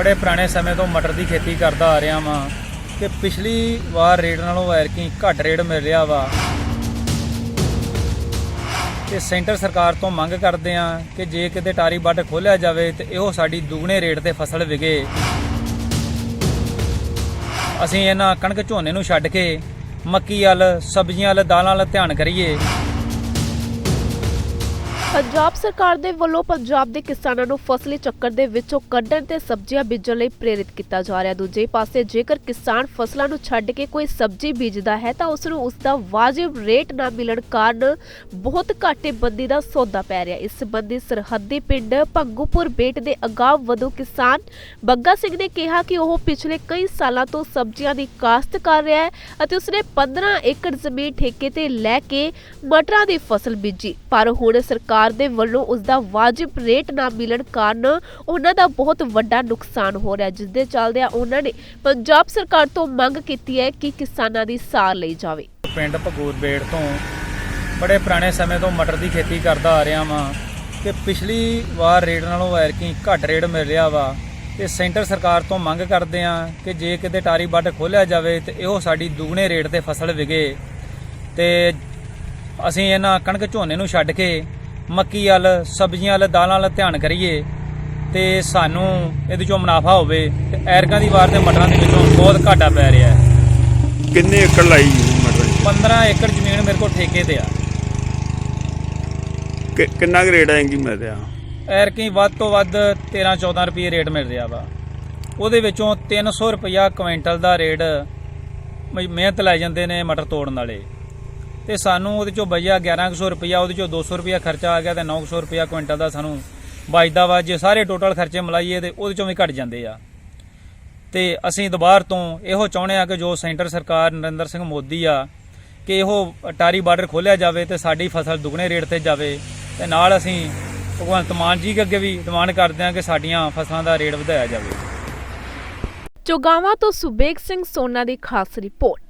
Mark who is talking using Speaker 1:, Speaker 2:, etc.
Speaker 1: ਬੜੇ ਪੁਰਾਣੇ ਸਮੇਂ ਤੋਂ ਮਟਰ ਦੀ ਖੇਤੀ ਕਰਦਾ ਆ ਰਿਹਾ ਵਾਂ ਕਿ ਪਿਛਲੀ ਵਾਰ ਰੇਟ ਨਾਲੋਂ ਐਰਕੀ ਘੱਟ ਰੇਟ ਮਿਲ ਰਿਹਾ ਵਾ। ਤੇ ਸੈਂਟਰ ਸਰਕਾਰ ਤੋਂ ਮੰਗ ਕਰਦੇ ਆ ਕਿ ਜੇ ਕਿਤੇ ਟਾਰੀ ਬੱਡ ਖੋਲਿਆ ਜਾਵੇ ਤੇ ਇਹੋ ਸਾਡੀ ਦੁੱਗਣੇ ਰੇਟ ਤੇ ਫਸਲ ਵਿਗੇ। ਅਸੀਂ ਇਹਨਾਂ ਕਣਕ ਝੋਨੇ ਨੂੰ ਛੱਡ ਕੇ ਮੱਕੀ ਵੱਲ, ਸਬਜ਼ੀਆਂ ਵੱਲ, ਦਾਲਾਂ ਵੱਲ ਧਿਆਨ ਕਰੀਏ।
Speaker 2: ਪੰਜਾਬ ਸਰਕਾਰ ਦੇ ਵੱਲੋਂ ਪੰਜਾਬ ਦੇ ਕਿਸਾਨਾਂ ਨੂੰ ਫਸਲੀ ਚੱਕਰ ਦੇ ਵਿੱਚੋਂ ਕੱਢਣ ਤੇ ਸਬਜ਼ੀਆਂ ਬੀਜਣ ਲਈ ਪ੍ਰੇਰਿਤ ਕੀਤਾ ਜਾ ਰਿਹਾ। ਦੂਜੇ ਪਾਸੇ ਜੇਕਰ ਕਿਸਾਨ ਫਸਲਾਂ ਨੂੰ ਛੱਡ ਕੇ ਕੋਈ ਸਬਜ਼ੀ ਬੀਜਦਾ ਹੈ, ਤਾਂ ਉਸ ਨੂੰ ਉਸ ਦਾ ਵਾਜਿਬ ਰੇਟ ਨਾ ਮਿਲਣ ਕਾਰਨ ਬਹੁਤ ਘਾਟੇ ਬੰਦੀ ਦਾ ਸੌਦਾ ਪੈ ਰਿਹਾ। ਇਸ ਸੰਬੰਧੀ ਸਰਹੱਦੀ ਪਿੰਡ ਭੰਗੂਪੁਰ ਬੇਟ ਦੇ ਅਗਾਂਹ ਵਧੂ ਕਿਸਾਨ ਬੱਗਾ ਸਿੰਘ ਨੇ ਕਿਹਾ ਕਿ ਉਹ ਪਿਛਲੇ ਕਈ ਸਾਲਾਂ ਤੋਂ ਸਬਜ਼ੀਆਂ ਦੀ ਕਾਸ਼ਤ ਕਰ ਰਿਹਾ ਹੈ ਅਤੇ ਉਸਨੇ 15 ਏਕੜ ਜ਼ਮੀਨ ਠੇਕੇ ਤੇ ਲੈ ਕੇ ਮਟਰਾਂ ਦੀ ਫਸਲ ਬੀਜੀ। ਪਰ ਹੁਣ ਸਰਕਾਰ ਦੇ ਵੱਲੋਂ ਉਸ ਦਾ ਵਾਜਿਬ ਰੇਟ ਨਾ ਮਿਲਣ ਕਾਰਨ ਉਹਨਾਂ ਦਾ ਬਹੁਤ ਵੱਡਾ ਨੁਕਸਾਨ ਹੋ ਰਿਹਾ ਜਿਸ ਦੇ ਚੱਲਦਿਆਂ ਉਹਨਾਂ ਨੇ ਪੰਜਾਬ ਸਰਕਾਰ ਤੋਂ ਮੰਗ ਕੀਤੀ ਹੈ ਕਿ ਕਿਸਾਨਾਂ ਦੀ ਸਾਰ ਲਈ ਜਾਵੇ।
Speaker 1: ਪਿੰਡ ਭਗੂਰਬੇੜ ਤੋਂ ਬੜੇ ਪੁਰਾਣੇ ਸਮੇਂ ਤੋਂ ਮਟਰ ਦੀ ਖੇਤੀ ਕਰਦਾ ਆ ਰਿਹਾ ਵਾਂ ਕਿ ਪਿਛਲੀ ਵਾਰ ਰੇਟ ਨਾਲੋਂ ਐਰਕੀ ਘੱਟ ਰੇਟ ਮਿਲ ਰਿਹਾ ਵਾ। ਤੇ ਸੈਂਟਰ ਸਰਕਾਰ ਤੋਂ ਮੰਗ ਕਰਦੇ ਆ ਕਿ ਜੇ ਕਿਤੇ ਟਾਰੀ ਬੱਡ ਖੋਲਿਆ ਜਾਵੇ ਤੇ ਇਹੋ ਸਾਡੀ ਦੁੱਗਣੇ ਰੇਟ ਤੇ ਫਸਲ ਵਿਗੇ। ਤੇ ਅਸੀਂ ਇਹਨਾਂ ਕਣਕ ਝੋਨੇ ਨੂੰ ਛੱਡ ਕੇ ਮੱਕੀ ਵੱਲ ਸਬਜ਼ੀਆਂ ਵੱਲ ਦਾਲਾਂ ਵੱਲ ਧਿਆਨ ਕਰੀਏ ਤੇ ਸਾਨੂੰ ਇਹਦੇ ਚੋਂ ਮੁਨਾਫਾ ਹੋਵੇ ਤੇ ਐਰਕਾਂ ਦੀ ਵਾਰ ਤੇ ਮਟਰਾਂ ਦੇ ਵਿੱਚੋਂ ਬਹੁਤ ਘਾਟਾ ਪੈ ਰਿਹਾ ਹੈ।
Speaker 3: ਕਿੰਨੇ ਏਕੜ ਲਾਈ ਮਟਰ?
Speaker 1: 15 ਏਕੜ ਜ਼ਮੀਨ ਮੇਰੇ ਕੋਲ ਠੇਕੇ ਤੇ ਆ।
Speaker 3: ਕਿ- ਕਿੰਨਾ ਕੁ ਰੇਟ ਆਏਗੀ ਮੈਂ ਤੇ
Speaker 1: ਐਰਕੀ ਵੱਧ ਤੋਂ ਵੱਧ 13 14 ਰੁਪਏ ਰੇਟ ਮਿਲ ਰਿਹਾ ਵਾ। ਉਹਦੇ ਵਿੱਚੋਂ 300 ਰੁਪਇਆ ਕੁਇੰਟਲ ਦਾ ਰੇਟ ਮ- ਮਿਹਨਤ ਲੈ ਜਾਂਦੇ ਨੇ ਮਟਰ ਤੋੜਨ ਵਾਲੇ। ਤੇ ਸਾਨੂੰ ਉਹਦੇ ਚੋਂ ਬਜਿਆ 1100 ਰੁਪਇਆ ਉਹਦੇ ਚੋਂ 200 ਰੁਪਇਆ ਖਰਚਾ ਆ ਗਿਆ ਤੇ 900 ਰੁਪਇਆ ਕੁਇੰਟਲ ਦਾ ਸਾਨੂੰ ਬਚਦਾ ਵਾ। ਜੇ ਸਾਰੇ ਟੋਟਲ ਖਰਚੇ ਮਿਲਾਈਏ ਤੇ ਉਹਦੇ ਚੋਂ ਵੀ ਘਟ ਜਾਂਦੇ ਆ। ਤੇ ਅਸੀਂ ਦੁਬਾਰ ਤੋਂ ਇਹੋ ਚਾਹੁੰਦੇ ਆ ਕਿ ਜੋ ਸੈਂਟਰ ਸਰਕਾਰ ਨਰਿੰਦਰ ਸਿੰਘ ਮੋਦੀ ਆ, ਕਿ ਇਹੋ ਅਟਾਰੀ ਬਾਰਡਰ ਖੋਲਿਆ ਜਾਵੇ ਤੇ ਸਾਡੀ ਫਸਲ ਦੁੱਗਣੇ ਰੇਟ ਤੇ ਜਾਵੇ। ਤੇ ਨਾਲ ਅਸੀਂ ਭਗਵੰਤ ਮਾਨ ਜੀ ਅੱਗੇ ਵੀ ਡਿਮਾਂਡ ਕਰਦੇ ਆ ਕਿ ਸਾਡੀਆਂ ਫਸਲਾਂ ਦਾ ਰੇਟ ਵਧਾਇਆ ਜਾਵੇ।
Speaker 2: ਚੋਗਾਵਾਂ ਤੋਂ ਸੁਬੇਗ ਸਿੰਘ ਸੋਨਾ ਦੀ ਖਾਸ ਰਿਪੋਰਟ।